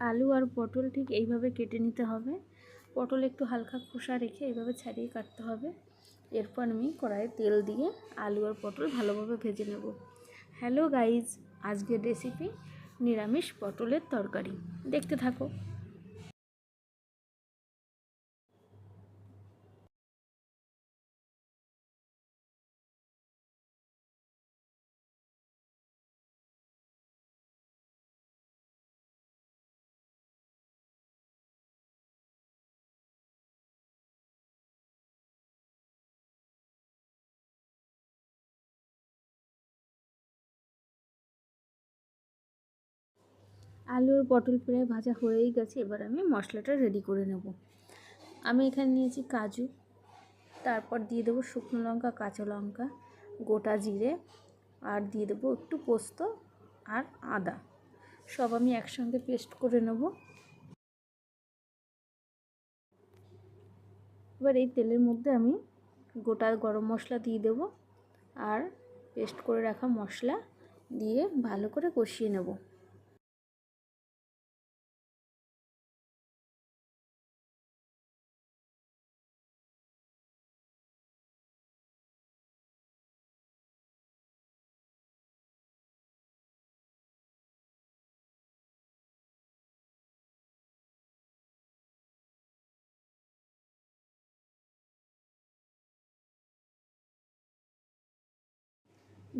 আলু আর পটল ঠিক এইভাবে কেটে নিতে হবে। পটল একটু হালকা খোসা রেখে এইভাবে ছাড়িয়ে কাটতে হবে। এরপর আমি কড়াইয়ে তেল দিয়ে আলু আর পটল ভালোভাবে ভেজে নেব। হ্যালো গাইজ, আজকের রেসিপি নিরামিষ পটলের তরকারি। দেখতে থাকো। আলু আর পটল প্রায় ভাজা হয়েই গেছে, এবার আমি মশলাটা রেডি করে নেব। আমি এখানে নিয়েছি কাজু, তারপর দিয়ে দেবো শুকনো লঙ্কা, কাঁচা লঙ্কা, গোটা জিরে, আর দিয়ে দেবো একটু পোস্ত আর আদা। সব আমি একসঙ্গে পেস্ট করে নেব। এবার এই তেলের মধ্যে আমি গোটা গরম মশলা দিয়ে দেবো, আর পেস্ট করে রাখা মশলা দিয়ে ভালো করে কষিয়ে নেব।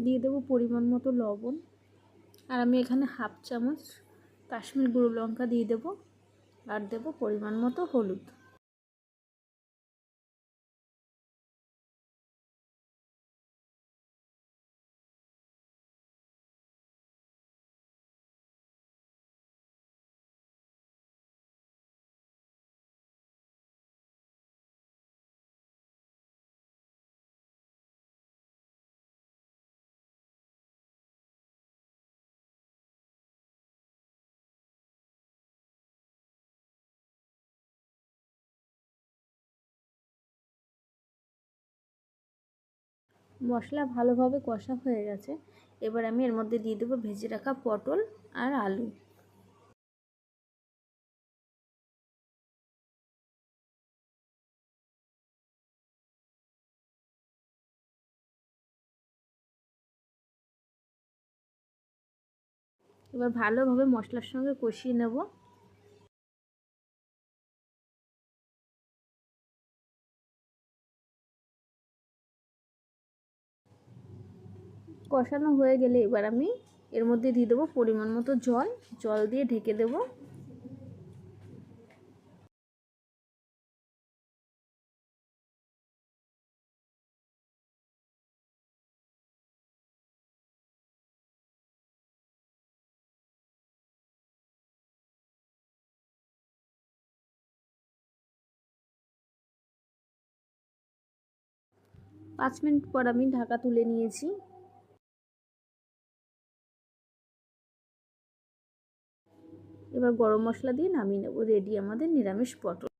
দিয়ে দেবো পরিমাণ মতো লবণ। আর আমি এখানে হাফ চামচ কাশ্মীর গুঁড়ো লঙ্কা দিয়ে দেবো। আর দেবো পরিমাণ মতো হলুদ। মশলা ভালোভাবে কষা হয়ে গেছে। এবার আমি এর মধ্যে দিয়ে দেবো ভেজে রাখা পটল আর আলু। এবার ভালোভাবে মশলার সঙ্গে কষিয়ে নেব। কষানো হয়ে গেলে এবার আমি এর মধ্যে দিয়ে দেবো পরিমাণ মতো জল। জল দিয়ে ঢেকে দেবো। পাঁচ মিনিট পর আমি ঢাকা তুলে নিয়েছি। এবার গরম মশলা দিয়ে নামিয়ে নেব। রেডি আমাদের নিরামিষ পটল।